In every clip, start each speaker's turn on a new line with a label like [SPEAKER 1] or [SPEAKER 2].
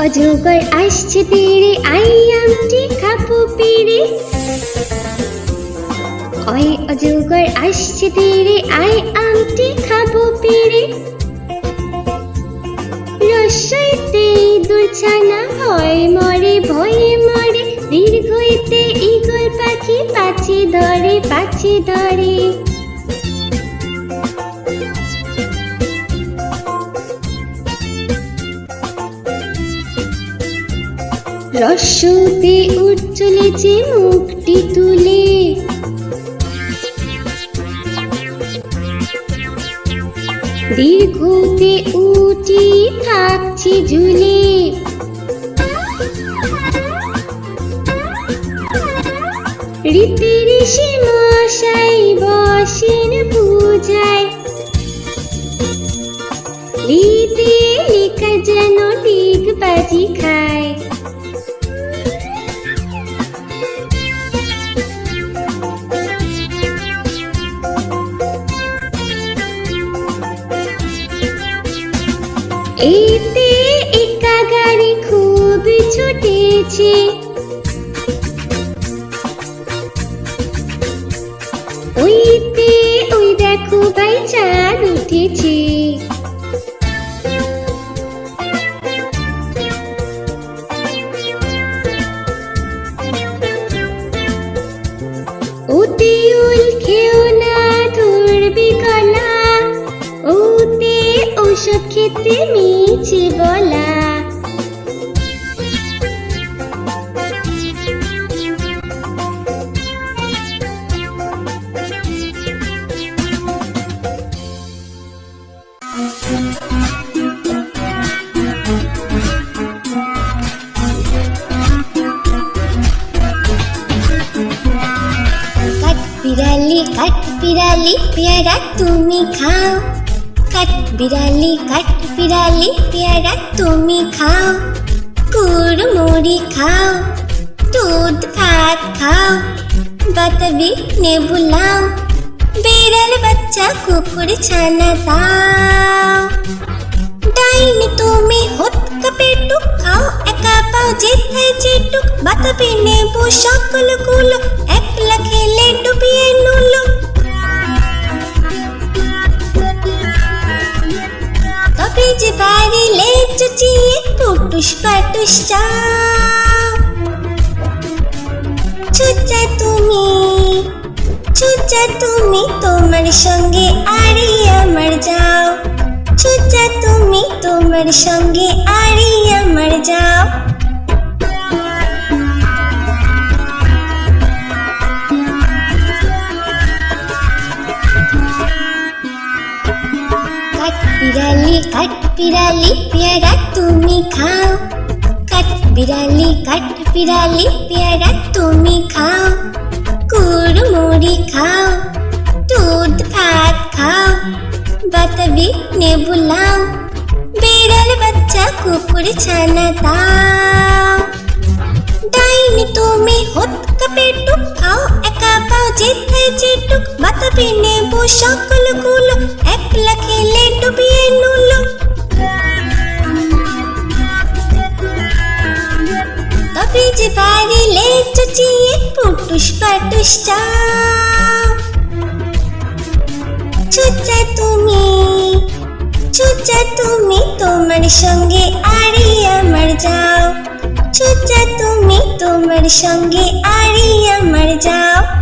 [SPEAKER 1] অজগর আসছে তেরে, আই আমটি খাব পেরে। ওই অজগর আসছে তেরে, আই আমটি খাব পেরে। রসাইতে দুলছানা হয়, মরে ভয়ে মরে, দীর্ঘইতে ইগল পাখি পাচি ধরে পাচি ধরে। রস্যতে উঠ চলেছে মুখটি তুলে। দীর্ঘতে উঠি থাকছি ঝুলে। রীতি ঋষি মশাই বসেন পূজায়। লিতে লেখা যেন লিখ বাজি খায়। 起 তুমি খাও কুড়মুড়ি খাও, দুধ, ভাত খাও, বাতাবি নেবু লাও, বিড়াল, বাচ্চা, কুকুর, ছানা দাও। ডাইনি তুমি হত কাপেটুক খাও, একা পাও যেথায় যেটুক, বাতাবি নেবু সকলগুলো, একলা খেলে ডুবিয়ে নুলো। যে বাড়িলে চুচিয়ে পুটুস পাটুস চাও চুচা তুমি চুচা তুমি তোমার সঙ্গে আরে আমার যাও। চুচা তুমি তোমার সঙ্গে আরে আমার যাও। বিড়ালি কাঠ বিড়ালি পেয়ারা তুমি খাও কাঠ বিড়ালি কাঠ বিড়ালি পেয়ারা তুমি খাও কুড়মুড়ি খাও দুধ ভাত খাও বাতাবি নেবু লাও বিড়াল বাচ্চা কুকুর ছানা দাও ডাইনি তুমি হত কাপেটুক খাও পাও যেথায় যেটুক বাতাবি নেবু সকলগুলো। একলা খেলে ডুবিয়ে নুলো। তবে যে বাড়িলে চুচিয়ে পুটুস পাটুস চাও চুচা তুমি চুচা তুমি তোমার সঙ্গে আরি আমার যাও। চুচা তুমি তোমার সঙ্গে আরি আমার যাও।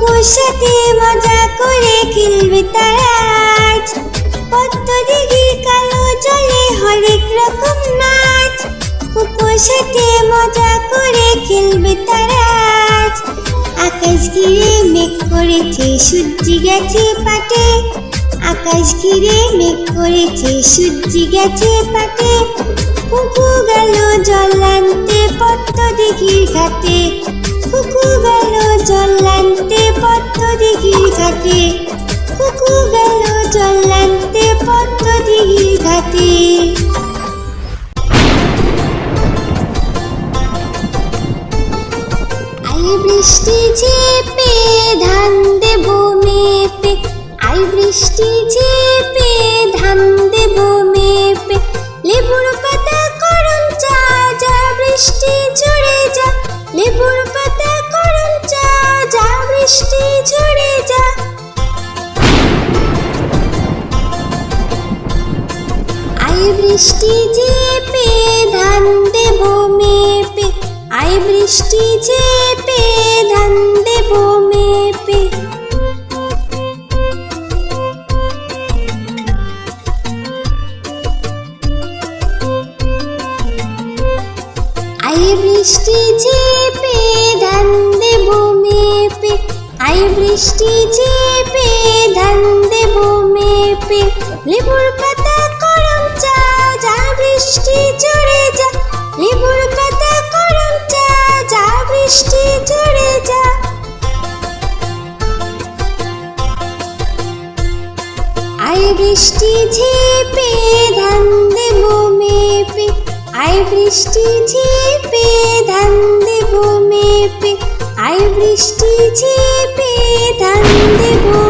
[SPEAKER 1] কুকুর সাথে মজা করে খেলবে তারা আজ। পদ্মদিঘির কালো জলে হরেক রকম নাচ। কুকুর সাথে মজা করে খেলবে তারা আজ। আকাশ ঘিরে মেঘ করেছে, সূর্যি গেছে পাটে। আকাশ ঘিরে মেঘ করেছে, সূর্যি গেছে পাটে। কুকু গেল জল আনতে পদ্ম দিঘির ঘাটে। কুকু গেল জল আনতে পদ্ম দিঘির ঘাটে কুকু গেল জল আনতে পদ্ম দিঘির ঘাটে আই বৃষ্টি ঝেপে লেবুর পাতা করম চা যা বৃষ্টি ঝরে যা। লেবুর পাতা করম চা যা বৃষ্টি ঝরে যা। আই বৃষ্টি ঝেপে, ধান দেব মেপে। আই বৃষ্টি ঝেপে, ধান দেব মেপে। আই বৃষ্টি ঝেপে, ধান দেব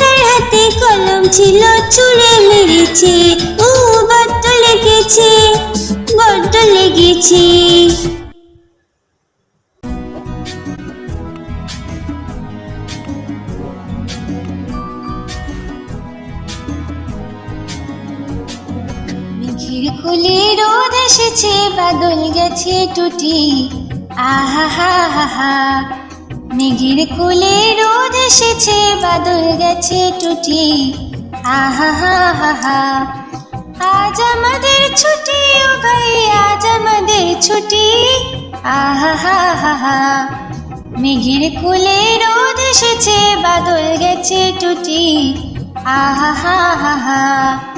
[SPEAKER 1] দাদার হাতে কলম ছিল ছুঁড়ে মেরেছে, ও বড্ড লেগেছে বড্ড লেগেছে। কোলে রোদ এসেছে, বাদল গেছে টুটি। আহা, হা হা হা। মেঘের কোলে রোদ এসেছে, বাদল গেছে টুটি। আহা, হা হা আজ আমাদের ছুটি, ও ভাই, আজ আমাদের ছুটি। আহা, হা হা হা। মেঘের কোলে রোদ এসেছে, বাদল গেছে টুটি। আহা, হা হা হা।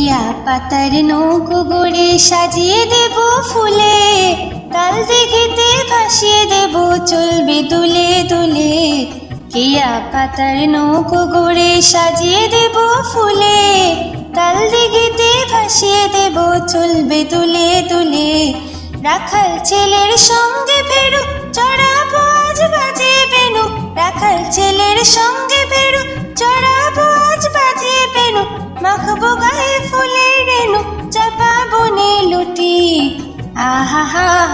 [SPEAKER 1] কিয়া পাতার নৌকো গড়ে সাজিয়ে দেব ফুলে। তাল দিঘিতে ভাসিয়ে দেব, চলবে দুলে দুলে। কিয়া পাতার নৌকো গড়ে সাজিয়ে দেব ফুলে। তাল দিঘিতে ভাসিয়ে দেব, চলবে দুলে দুলে। রাখাল ছেলের সঙ্গে ফেরু চড়াবো আজ বাজে বেনু। রাখাল ছেলের সঙ্গে ফেরু চড়াবো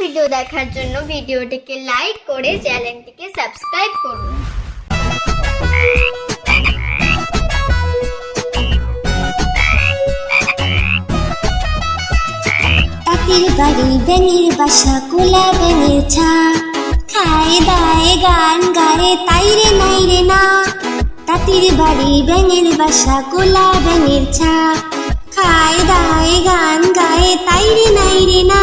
[SPEAKER 2] ভিডিও দেখার জন্য ভিডিওটিকে লাইক করে চ্যানেলটিকে সাবস্ক্রাইব করুন।
[SPEAKER 1] বাড়ি ব্যাঙের বাসা, কোলা ব্যাঙের ছা। খায় দায় গান, গায়ে তাই রে নাই রে না। তাঁতির বাড়ি ব্যাঙের বাসা, কোলা ব্যাঙের ছা। খায় দায় গান, গায়ে তাই রে নাই রে না।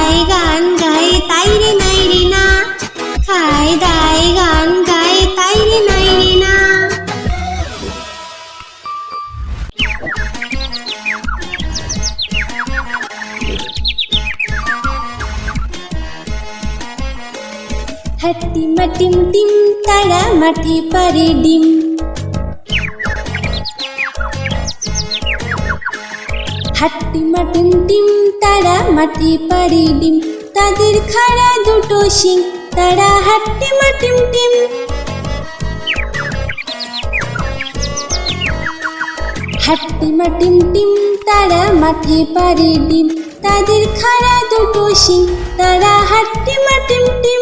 [SPEAKER 1] মাটি পারে ডিম। হাট্টি মাটিম টিম তারা মাটি পারি ডিম। তাদের খাড়া দুটো শিং, তারা হাট্টি মাটিম টিম হাট্টি মাটিম টিম তারা মাঠে পারে ডিম। তাদের খাড়া দুটো শিং, তারা হাট্টি মাটিম টিম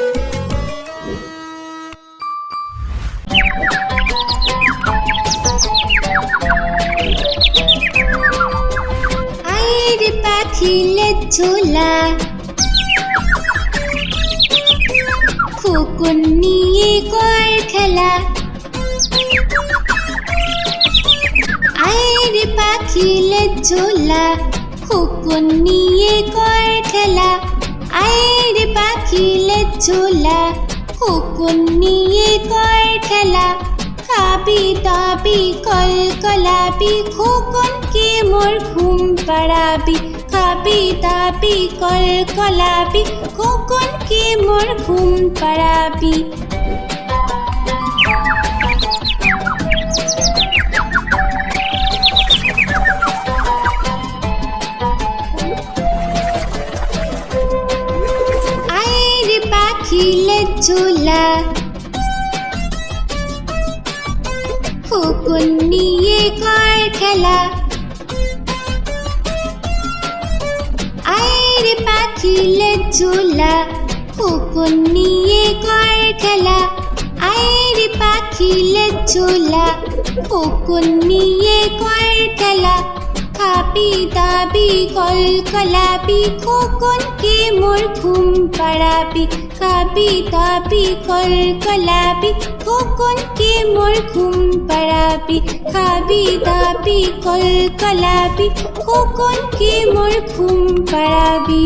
[SPEAKER 1] ঝোলা খোকন নিয়ে কর খেলা। আয়ের পাখিলে ঝোলা। খোকন নিয়ে কর খেলা। আয়ের পাখিলে ঝোলা। খোকন নিয়ে কর খেলা। খাবি দাবি কল কলাবি খোকন মোর ঘুম পাড়াবি। খাবি তাপি কল কলাপি কোকল কে মোর ঘুম পাড়াবি। ঝোলা খোকন নিয়ে কর খেলা, আয়ের পাখিলে ঝোলা খোকন নিয়ে কর খেলা, খাবি দাবি কল কলাবি খোকন কে মোর ঘুম পাড়াবি, খাবি দাবি কল কলাবি খোকন কে মোর ঘুম পাড়াবি, খাবি দাবি কল কলাবি খোকন কে মোর ঘুম পাড়াবি।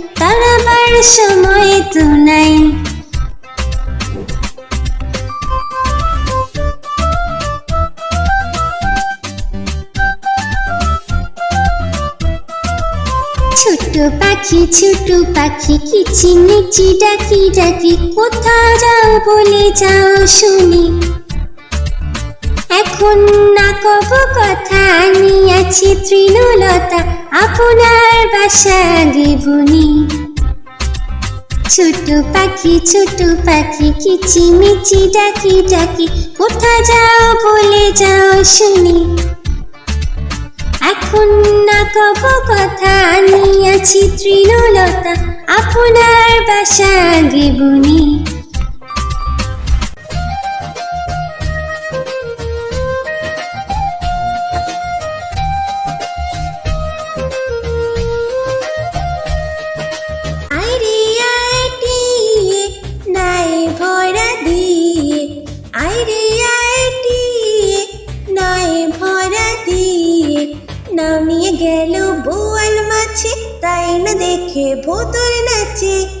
[SPEAKER 1] তারাবার সময় তো নাই। ছোট পাখি ছোট পাখি, কিচিমিচি ডাকি ডাকি কোথা যাও বলে যাও শুনি। এখন না কব কথা আমি তৃণলতা, আপনার বাসা গেবনি ছোট পাখি ছোট পাখি, কিচিমিচি, ডাকি ডাকি, কোথা যাও বলে যাও শুনি। এখন না কব কথা আছি তৃণলতা, আপনার বাসা গেবনি ভোতর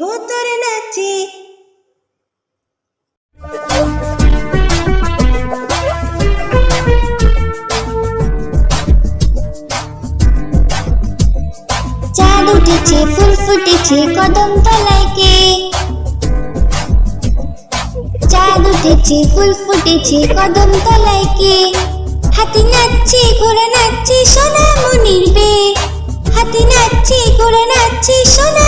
[SPEAKER 1] ভোতর নাচে। চাঁদ উঠেছে, ফুল ফুটেছে, কদম তলায় কে? চাঁদ উঠেছে, ফুল ফুটেছে, কদম তলায় হাতি নাচছে, ঘোড়া নাচছে সোনা মনির বে হাতি নাচছে, ঘোড়া নাচছে সোনা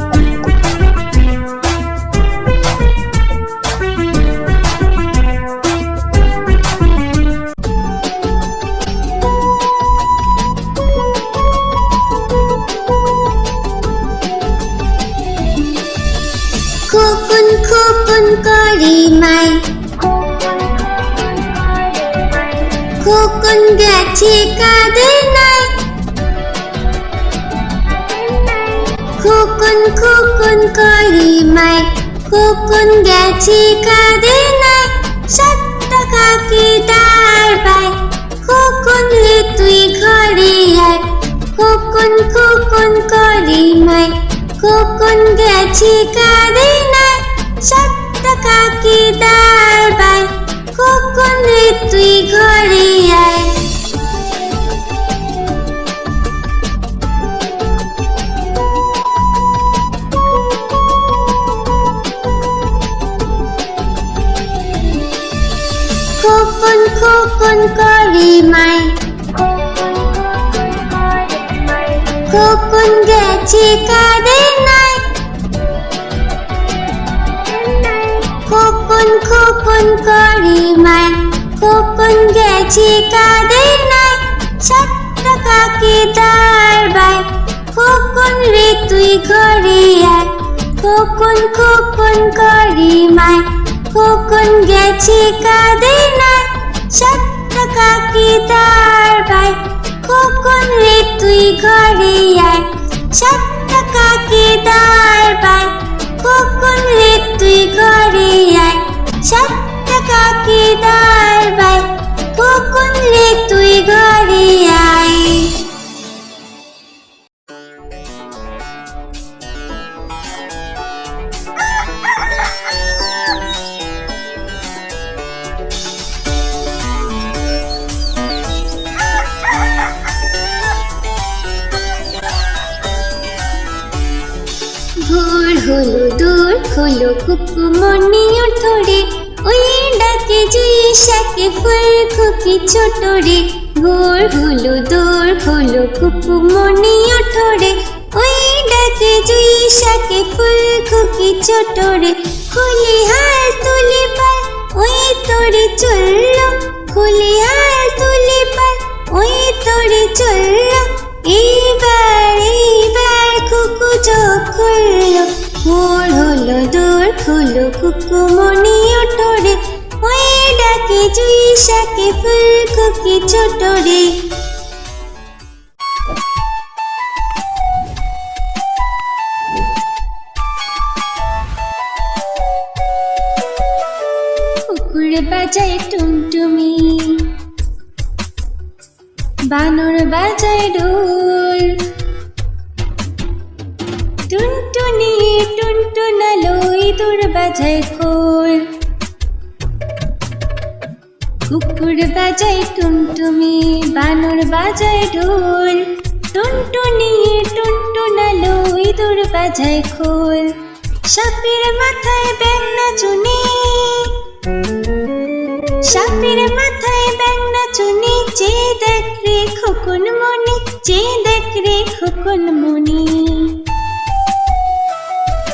[SPEAKER 1] খোকন করে মাই? খোকন গেছে কাদের নাই সাত টাকাকে দাঁড় পাই? খোকন রে, তুই ঘরে আয়। খোকন খোকন করে মাই? খোকন গেছে কাদের নাই সাত দাঁড় পাই? রে, তুই ঘরে আয়। গেছে কাদের নাই সাত টাকাকে দাঁড় বাই? খোকন রে, তুই ঘরে আয়। খোকন খোকন করে মাই। খোকন গেছে কাদের নাই সাত টাকাকে দাঁড় বাই? খোকন রে, তুই ঘরে আয়। সাত টাকাকে দাঁড় খোকন রে, তুই ঘরে আয়। সাত টাকাকে দাঁড় বাই? খোকন রে তুই ঘরে আয়? ভোর হলো দূর হলো কুকু মনি ওই জুই শাকে, ফুল খুকি ছোট রে। ভোর হলো দূর হলো কুকু মনি ওঠরে ওই ডাকে জুই শাকে, ফুল খুকি ছোট রে। খুলি হাল তুলি পাল, ওই তোরে চলল। খুলি হাল তুলি পাল, ওই তোরে চলল। এইবার এইবার কুকু চোখ খুললো। ভোর হলো দূর হলো কুকু মনি ওঠরে ডাকে জুই শাকে ফুল খুকি ছোট রে কুকুর বাজায় টুনটুমি বানর বাজায় ঢোল। টুনটুনি টুনটুনালো ইঁদুর বাজায় খোল। সাপের মাথায় ব্যাং চুনি। সাপের মাথায় ব্যাং নাচুনি যে দেখ রে খোকন মনি, যে দেখ রে খোকন মনি।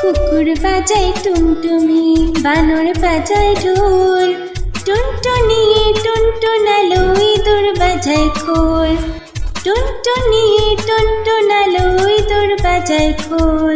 [SPEAKER 1] কুকুর বাজায় টুনটুমি বানর বাজায় ঢোল। টুনটুনি টুনটুনালো ইঁদুর বাজায় খোল টুনটুনি টুনটুনালো ইঁদুর বাজায় খোল